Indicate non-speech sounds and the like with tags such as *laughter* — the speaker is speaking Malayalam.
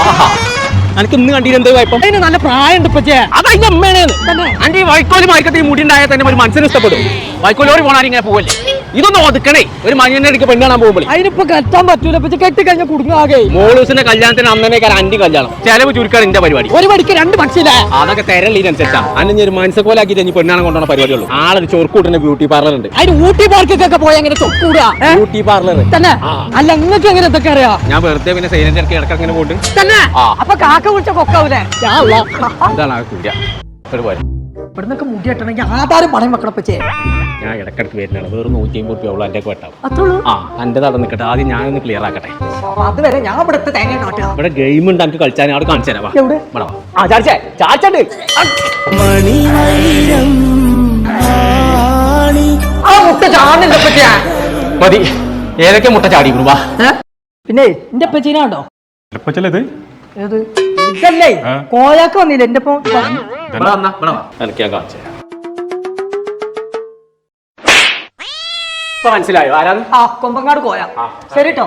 ആഹാ. എനിക്ക് ഇന്ന് കണ്ടിട്ട് എന്ത് കുഴപ്പം? അതിന് നല്ല പ്രായമുണ്ട് ഇപ്പച്ചേ. അത് അതിന്റെ അമ്മയാണ് അന്റെ ഈ വൈക്കോൽ മാർക്കറ്റ് ഈ മുടി ഉണ്ടായാൽ തന്നെ ഒരു മനസ്സിന് ഇഷ്ടപ്പെടും. വൈക്കോലോട് ഇങ്ങനെ പോവല്ലേ? ഇതൊന്നും ഒതുക്കണേ. ഒരു മനുഷ്യനെ അടുക്ക് പെണ്ണ് കാണാൻ പോകുമ്പോൾ അതിനിപ്പോ കെട്ടാൻ പറ്റൂല. പക്ഷെ കെട്ടി കഴിഞ്ഞാൽ കുടുങ്ങാകെ മോളൂസിന്റെ കല്യാണത്തിന് അന്നേക്കാൾ അന്റി കല്യാണം. ചെലവ് ചുരുക്കാണ് എന്റെ പരിപാടി. ഒരു പടിക്ക് രണ്ട് പക്ഷിയില്ലേ അതൊക്കെ തെരളിനനുസരിച്ചാണ് അന്നെ ഒരു മനസ്സക്കോലാക്കിയിട്ട് ഇനി പെണ്ണാണ് കൊണ്ടുവന്ന പരിപാടിയുള്ളൂ. ആളൊരു ചോർക്കൂട്ടിന്റെ ബ്യൂട്ടി പാർലർ ഉണ്ട് അതിന് ഊട്ടി പാർക്കൊക്കെ പോയി അങ്ങനെ ചൊക്കൂടാ? ബ്യൂട്ടി പാർലർ തന്നെ. അല്ല നിങ്ങൾക്ക് എങ്ങനെ ഇതൊക്കെ അറിയാ? ഞാൻ വെറുതെ പിന്നെ സൈലന്റ് ഇടയ്ക്ക് ഇടയ്ക്ക് അങ്ങനെ പോയിട്ട് തന്നെ. അപ്പൊ കാക്ക വിളിച്ച കൊക്കാവൂലേ? ഇതാണ് *laughs* ആ കുര്യ ഒരു പോലെ ഇവിടുന്നൊക്കെ മുടി കെട്ടണമെങ്കിൽ ആധാരം പണയം വെക്കണം പച്ചേ ഞാൻ ഇടക്കിടക്ക് വരുന്നതാണ്. വേറെ നൂറ്റി അമ്പത് രൂപ ഉള്ളൂ എന്റെ വെട്ടാവും അത്രയുള്ളൂ ആ എന്റെ തടം നിൽക്കട്ടെ ആദ്യം ഞാനൊന്ന് ക്ലിയർ ആക്കട്ടെ. അതുവരെ ഞാൻ ഇവിടുത്തെ തേങ്ങ കാട്ടുക ഇവിടെ ഗെയിം ഉണ്ട്. എനിക്ക് കളിച്ചാൽ അവിടെ കാണിച്ചു തരാം. എവിടെ? ആ ചാടിച്ചേ. ചാടിച്ചണ്ട്. ആ മുട്ട ചാടുന്നുണ്ട് പറ്റിയ മതി. ഏതൊക്കെ മുട്ട ചാടി വാ. പിന്നെ എന്റെ പച്ചീനാണ്ടോ ഇത്? ഇതല്ലേ. കോയാക്ക് വന്നില്ല? എന്റെ ഇപ്പൊ? ഇവിടെ വന്നാ ഇവിടെ വാ. എനിക്ക് ഞാൻ കാണിച്ചു തരാം. ഇപ്പൊ മനസ്സിലായോ? ആരാന്ന് ആ കൊമ്പങ്ങാട് പോയാ ശരി കേട്ടോ